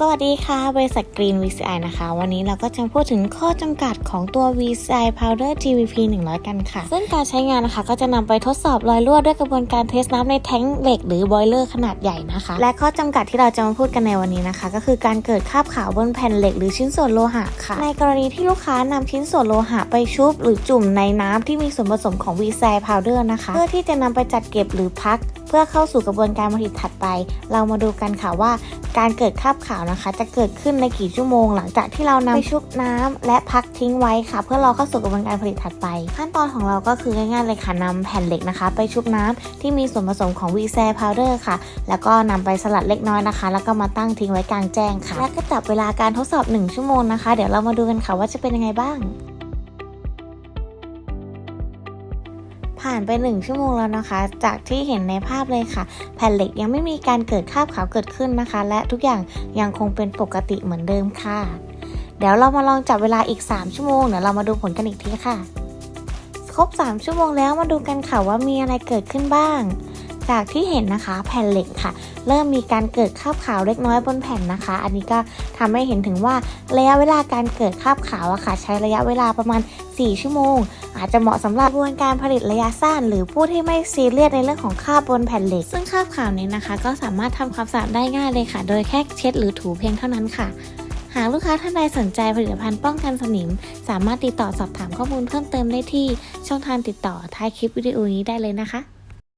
สวัสดีค่ะ บริษัท Green VCI นะคะ วันนี้เราก็จะพูดถึงข้อจำกัดของตัว VCI Powder GVP 100 กันค่ะ ซึ่งการใช้งานนะคะ ก็จะนำไปทดสอบรอยรั่วด้วยกระบวนการเทสน้ำในแท้งเหล็กหรือบอยเลอร์ขนาดใหญ่นะคะ และข้อจำกัดที่เราจะมาพูดกันในวันนี้นะคะ ก็คือการเกิดคราบขาวบนแผ่นเหล็กหรือชิ้นส่วนโลหะค่ะ ในกรณีที่ลูกค้านำชิ้นส่วนโลหะไปชุบหรือจุ่มในน้ำที่มีส่วนผสมของ VCI Powder นะคะ เพื่อที่จะนำไปจัดเก็บหรือพัก เพื่อเข้าสู่กระบวนการผลิตถัดไป เรามาดูกันค่ะว่า การเกิดคราบขาวนะคะ จะเกิดขึ้นในกี่ชั่วโมง หลังจากที่เรานำไปชุบน้ำและพักทิ้งไว้ค่ะ เพื่อรอเข้าสู่กระบวนการผลิตถัดไป ขั้นตอนของเราก็คือง่ายๆเลยค่ะนำแผ่นเหล็กนะคะ ไปชุบน้ำที่มีส่วนผสมของวีแซพาวเดอร์ค่ะ แล้วก็นำไปสลัดเล็กน้อยนะคะ แล้วก็มาตั้งทิ้งไว้กลางแจ้งค่ะ และก็จับเวลาการทดสอบ 1 ชั่วโมงนะคะ เดี๋ยวเรามาดูกันค่ะว่าจะเป็นยังไงบ้าง ผ่านไป 1 ชั่วโมงแล้วนะคะ จากที่เห็นในภาพเลยค่ะ แผ่นเหล็กยังไม่มีการเกิดคราบขาวเกิดขึ้นนะคะ และทุกอย่างยังคงเป็นปกติเหมือนเดิมค่ะ เดี๋ยวเรามาลองจับเวลาอีก 3 ชั่วโมงเดี๋ยวเรามาดูผลกันอีกทีค่ะ ครบ 3 ชั่วโมงแล้วมาดูกันค่ะว่ามีอะไรเกิดขึ้นบ้าง จากที่เห็นนะคะแผ่นเหล็กค่ะ เริ่มมีการเกิดคราบขาวเล็กน้อยบนแผ่นนะคะ อันนี้ก็ทำให้เห็นถึงว่าระยะเวลาการเกิดคราบขาวอะค่ะ ใช้ระยะเวลาประมาณ 4 ชั่วโมง อาจจะเหมาะสำหรับกระบวนการผลิตระยะสั้น หรือผู้ที่ไม่ซีเรียสในเรื่องของคราบบนแผ่นเหล็ก ซึ่งคราบขาวนี้นะคะ ก็สามารถทำความสะอาดได้ง่ายเลยค่ะ โดยแค่เช็ดหรือถูเพียงเท่านั้นค่ะหากลูกค้าท่านใดสนใจผลิตภัณฑ์ป้องกันสนิม สามารถติดต่อสอบถามข้อมูลเพิ่มเติมได้ที่ช่องทางติดต่อท้ายคลิปวิดีโอนี้ได้เลยนะคะ